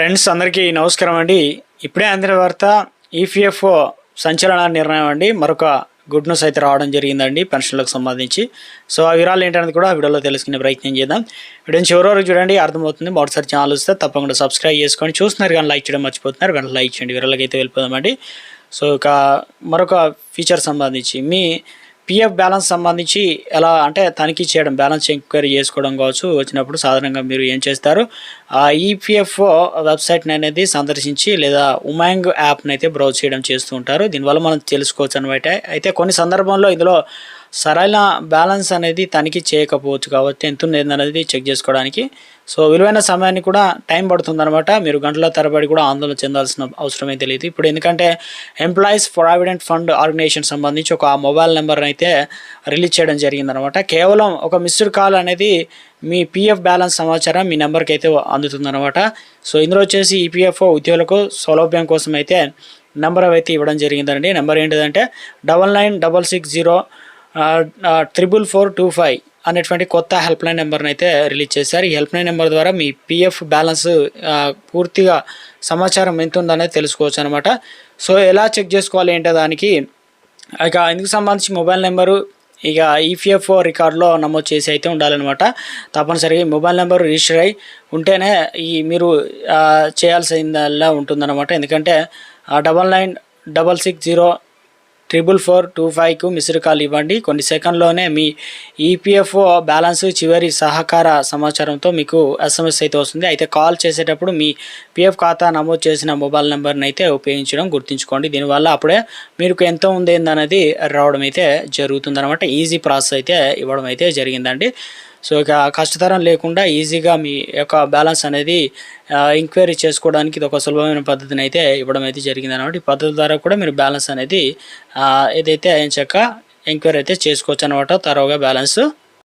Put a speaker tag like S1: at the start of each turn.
S1: Friends అందరికీ నమస్కారం అండి. ఇప్పుడే అందిన వార్త ఈపీఎఫ్ఓ సంచలన నిర్ణయం అండి. మరొక గుడ్ న్యూస్ అయితే రావడం జరిగిందండి పెన్షన్లకు సంబంధించి. సో ఆ వివరాలు ఏంటనేది కూడా వీడియోలో తెలుసుకునే ప్రయత్నం చేద్దాం. వీడియోని చివరి వరకు చూడండి అర్థమవుతుంది. మొదటిసారి ఛానల్ వస్తే తప్పకుండా సబ్స్క్రైబ్ చేసుకొని చూస్తున్నారు కానీ లైక్ చేయడం మర్చిపోతున్నారు. వెంటనే లైక్ చేయండి వివరాలకి అయితే వెళ్ళిపోదామండి. సో ఇక మరొక ఫీచర్ సంబంధించి మీ పిఎఫ్ బ్యాలెన్స్ సంబంధించి ఎలా అంటే తనిఖీ చేయడం బ్యాలెన్స్ ఎంక్వైరీ చేసుకోవడం కావచ్చు. వచ్చినప్పుడు సాధారణంగా మీరు ఏం చేస్తారు? ఆ ఈపీఎఫ్ఓ వెబ్సైట్ని అనేది సందర్శించి లేదా ఉమాంగ్ యాప్ని అయితే బ్రౌజ్ చేయడం చేస్తూ ఉంటారు. దీనివల్ల మనం తెలుసుకోవచ్చు అనమాట అయితే కొన్ని సందర్భంలో ఇందులో సరైన బ్యాలెన్స్ అనేది తనిఖీ చేయకపోవచ్చు కాబట్టి ఎంత ఉంది అనేది చెక్ చేసుకోవడానికి. సో విలువైన సమయాన్ని కూడా టైం పడుతుందనమాట మీరు గంటల తరబడి కూడా ఆందోళన చెందాల్సిన అవసరమే తెలియదు లేదు ఇప్పుడు ఎందుకంటే ఎంప్లాయీస్ ప్రావిడెంట్ ఫండ్ ఆర్గనైజేషన్ సంబంధించి ఒక మొబైల్ నెంబర్ అయితే రిలీజ్ చేయడం జరిగిందనమాట కేవలం ఒక మిస్డ్ కాల్ అనేది మీ పిఎఫ్ బ్యాలెన్స్ సమాచారం మీ నెంబర్కి అయితే అందుతుందన్నమాట. సో ఇందులో వచ్చేసి ఈపీఎఫ్ఓ ఉద్యోగులకు సౌలభ్యం కోసం అయితే నెంబర్ అయితే ఇవ్వడం జరిగిందండి. నెంబర్ ఏంటిదంటే double nine double six zero triple four two five అనేటువంటి కొత్త హెల్ప్ లైన్ నెంబర్ని అయితే రిలీజ్ చేశారు. ఈ హెల్ప్ లైన్ నెంబర్ ద్వారా మీ పిఎఫ్ బ్యాలెన్స్ పూర్తిగా సమాచారం ఎంత ఉందనేది తెలుసుకోవచ్చు అనమాట సో ఎలా చెక్ చేసుకోవాలి ఏంటో దానికి ఇక ఇందుకు సంబంధించి మొబైల్ నెంబరు ఇక ఈపీఎఫ్ఓ రికార్డులో నమోదు చేసి అయితే ఉండాలన్నమాట. తప్పనిసరిగా మొబైల్ నెంబర్ రిజిస్టర్ అయి ఉంటేనే ఈ మీరు చేయాల్సిందల్లా ఉంటుందన్నమాట. ఎందుకంటే double nine double six zero triple four two ఫైవ్కు missed call ఇవ్వండి. కొన్ని సెకండ్లోనే మీ ఈపీఎఫ్ఓ బ్యాలెన్స్ చివరి సహకార సమాచారంతో మీకు ఎస్ఎంఎస్ అయితే వస్తుంది. అయితే కాల్ చేసేటప్పుడు మీ పిఎఫ్ ఖాతా నమోదు చేసిన మొబైల్ నెంబర్ని అయితే ఉపయోగించడం గుర్తుంచుకోండి. దీనివల్ల అప్పుడే మీకు ఎంత ఉంది అనేది రావడం అయితే జరుగుతుందనమాట ఈజీ ప్రాసెస్ అయితే ఇవ్వడం అయితే జరిగిందండి. సో ఇక కష్టతరం లేకుండా ఈజీగా మీ యొక్క బ్యాలెన్స్ అనేది ఎంక్వైరీ చేసుకోవడానికి ఇది ఒక సులభమైన పద్ధతిని అయితే ఇవ్వడం అయితే జరిగింది అనమాట ఈ పద్ధతి ద్వారా కూడా మీరు బ్యాలెన్స్ అనేది ఏదైతే ఆయన చెక్క ఎంక్వైరీ అయితే చేసుకోవచ్చు అనమాట తరోగా బ్యాలెన్స్